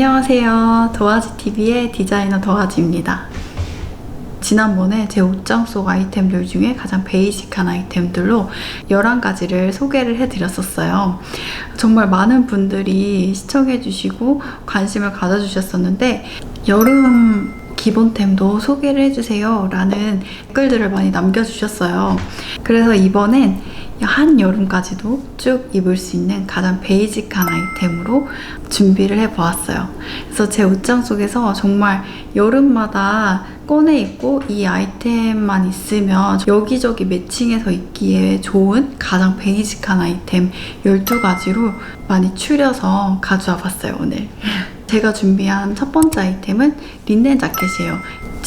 안녕하세요. 도화지TV의 디자이너 도화지입니다. 지난번에 제 옷장 속 아이템들 중에 가장 베이직한 아이템들로 11가지를 소개를 해드렸었어요. 정말 많은 분들이 시청해주시고 관심을 가져주셨었는데, 여름 기본템도 소개를 해주세요. 라는 댓글들을 많이 남겨주셨어요. 그래서 이번엔 한여름까지도 쭉 입을 수 있는 가장 베이직한 아이템으로 준비를 해보았어요. 그래서 제 옷장 속에서 정말 여름마다 꺼내 입고 이 아이템만 있으면 여기저기 매칭해서 입기에 좋은 가장 베이직한 아이템 12가지로 많이 추려서 가져와 봤어요, 오늘. 제가 준비한 첫 번째 아이템은 린넨 자켓이에요.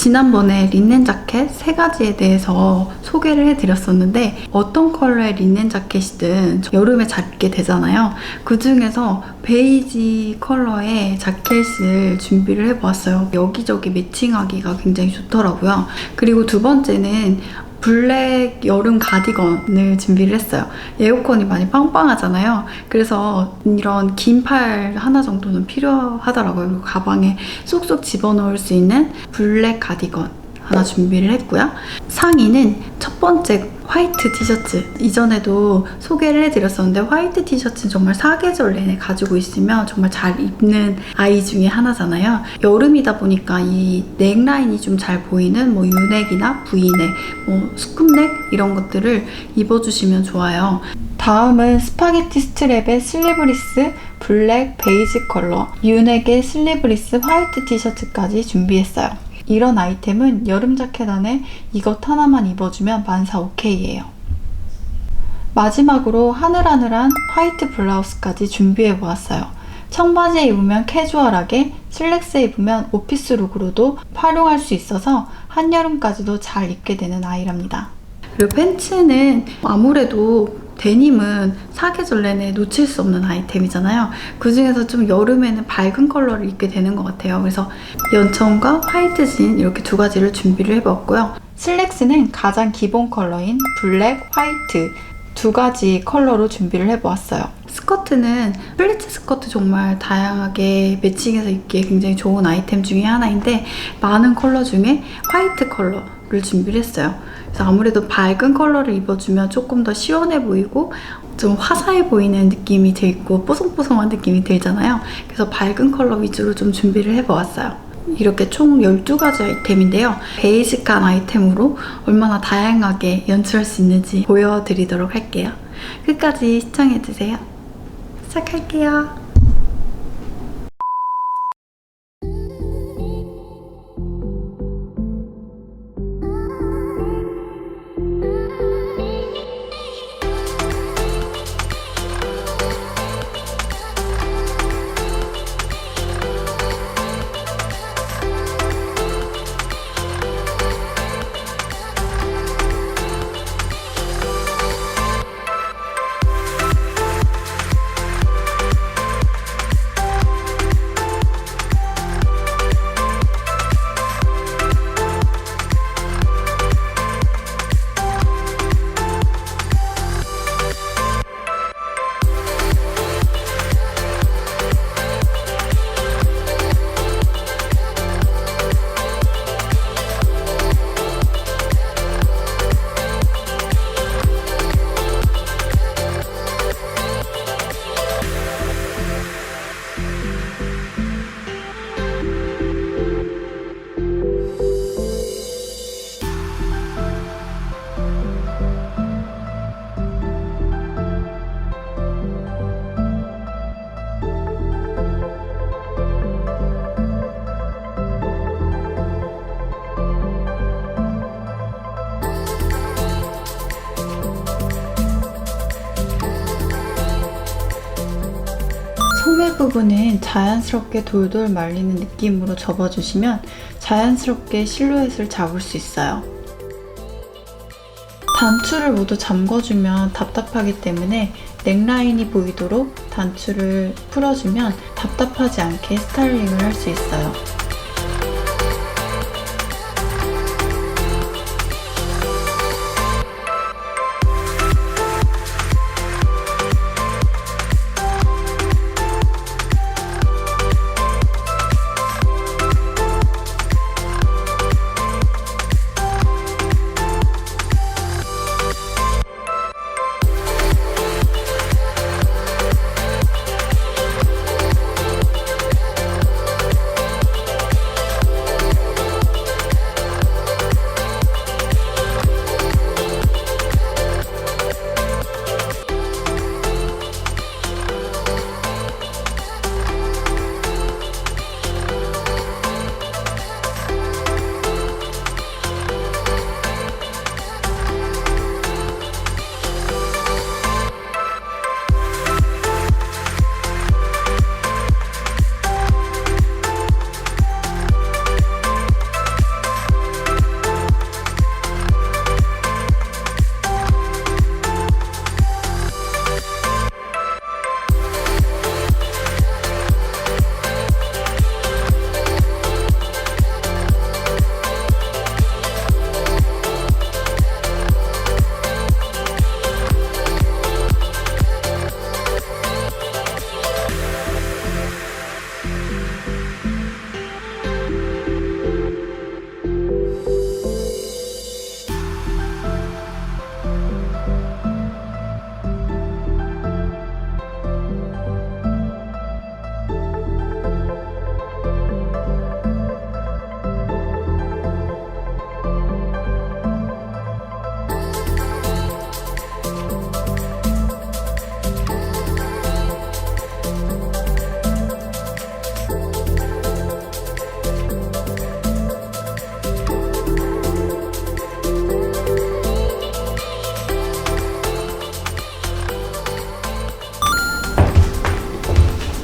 지난번에 린넨 자켓 세 가지에 대해서 소개를 해드렸었는데 어떤 컬러의 린넨 자켓이든 여름에 잘 입게 되잖아요. 그 중에서 베이지 컬러의 자켓을 준비를 해보았어요. 여기저기 매칭하기가 굉장히 좋더라고요. 그리고 두 번째는 블랙 여름 가디건을 준비를 했어요. 에어컨이 많이 빵빵하잖아요. 그래서 이런 긴 팔 하나 정도는 필요하더라고요. 그리고 가방에 쏙쏙 집어넣을 수 있는 블랙 가디건 하나 준비를 했고요. 상의는 첫 번째 화이트 티셔츠. 이전에도 소개를 해드렸었는데 화이트 티셔츠는 정말 사계절 내내 가지고 있으면 정말 잘 입는 아이 중에 하나잖아요. 여름이다 보니까 이 넥라인이 좀 잘 보이는 뭐 유넥이나 V넥, 뭐 스쿱넥 이런 것들을 입어주시면 좋아요. 다음은 스파게티 스트랩의 슬리브리스 블랙 베이지 컬러, 유넥의 슬리브리스 화이트 티셔츠까지 준비했어요. 이런 아이템은 여름 자켓 안에 이것 하나만 입어주면 만사 오케이예요. 마지막으로 하늘하늘한 화이트 블라우스까지 준비해 보았어요. 청바지에 입으면 캐주얼하게, 슬랙스에 입으면 오피스 룩으로도 활용할 수 있어서 한여름까지도 잘 입게 되는 아이랍니다. 그리고 팬츠는 아무래도 데님은 사계절 내내 놓칠 수 없는 아이템이잖아요. 그 중에서 좀 여름에는 밝은 컬러를 입게 되는 것 같아요. 그래서 연청과 화이트 진 이렇게 두 가지를 준비를 해봤고요. 슬랙스는 가장 기본 컬러인 블랙, 화이트 두 가지 컬러로 준비를 해보았어요. 스커트는 플리츠 스커트 정말 다양하게 매칭해서 입기에 굉장히 좋은 아이템 중에 하나인데 많은 컬러 중에 화이트 컬러를 준비를 했어요. 그래서 아무래도 밝은 컬러를 입어주면 조금 더 시원해 보이고 좀 화사해 보이는 느낌이 들고 뽀송뽀송한 느낌이 들잖아요. 그래서 밝은 컬러 위주로 좀 준비를 해보았어요. 이렇게 총 12가지 아이템인데요. 베이직한 아이템으로 얼마나 다양하게 연출할 수 있는지 보여드리도록 할게요. 끝까지 시청해주세요. 시작할게요. 부분은 자연스럽게 돌돌 말리는 느낌으로 접어주시면 자연스럽게 실루엣을 잡을 수 있어요. 단추를 모두 잠궈주면 답답하기 때문에 넥라인이 보이도록 단추를 풀어주면 답답하지 않게 스타일링을 할 수 있어요.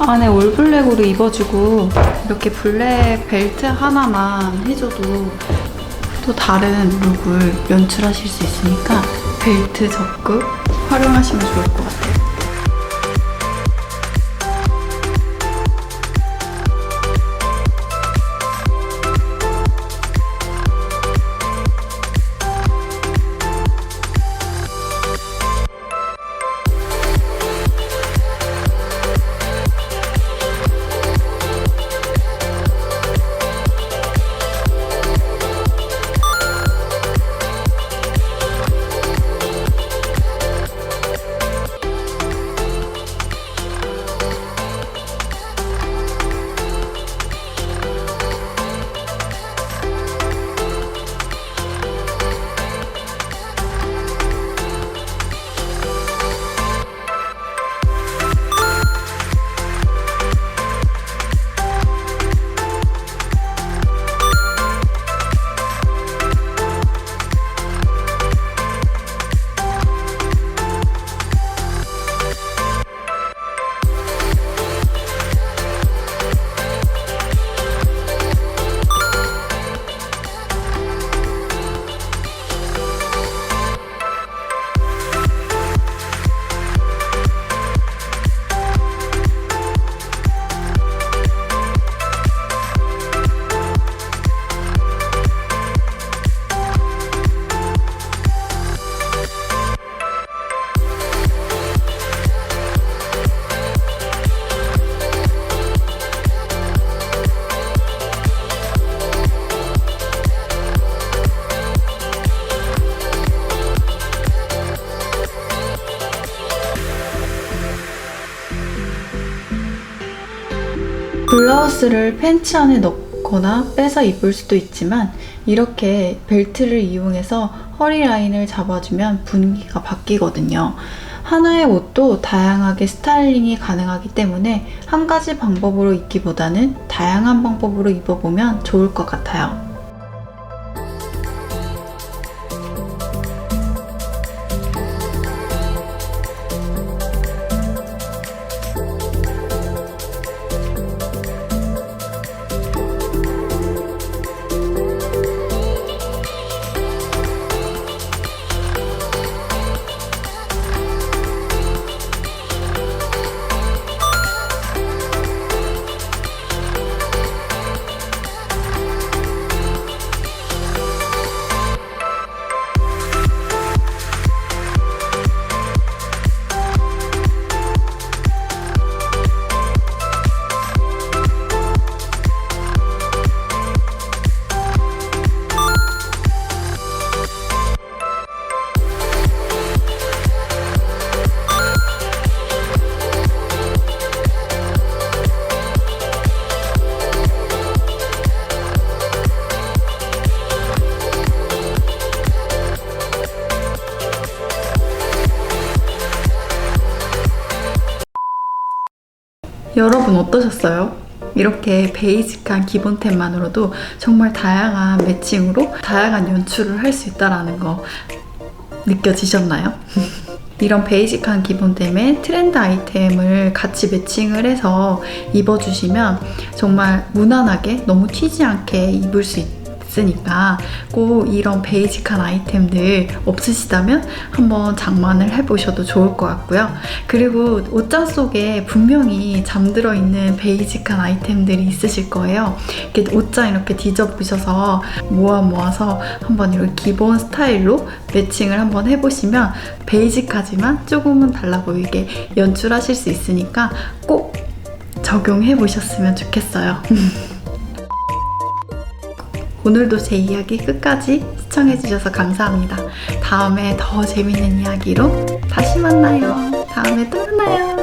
안에 올블랙으로 입어주고 이렇게 블랙 벨트 하나만 해줘도 또 다른 룩을 연출하실 수 있으니까 벨트 적극 활용하시면 좋을 것 같아요. 블라우스를 팬츠 안에 넣거나 빼서 입을 수도 있지만 이렇게 벨트를 이용해서 허리 라인을 잡아주면 분위기가 바뀌거든요. 하나의 옷도 다양하게 스타일링이 가능하기 때문에 한 가지 방법으로 입기보다는 다양한 방법으로 입어보면 좋을 것 같아요. 여러분 어떠셨어요? 이렇게 베이직한 기본템만으로도 정말 다양한 매칭으로 다양한 연출을 할 수 있다는 거 느껴지셨나요? 이런 베이직한 기본템에 트렌드 아이템을 같이 매칭을 해서 입어주시면 정말 무난하게 너무 튀지 않게 입을 수 있으니까 꼭 이런 베이직한 아이템들 없으시다면 한번 장만을 해보셔도 좋을 것 같고요. 그리고 옷장 속에 분명히 잠들어 있는 베이직한 아이템들이 있으실 거예요. 이렇게 옷장 이렇게 뒤져보셔서 모아 모아서 한번 이렇게 기본 스타일로 매칭을 한번 해보시면 베이직하지만 조금은 달라 보이게 연출하실 수 있으니까 꼭 적용해 보셨으면 좋겠어요. 오늘도 제 이야기 끝까지 시청해주셔서 감사합니다. 다음에 더 재밌는 이야기로 다시 만나요. 다음에 또 만나요.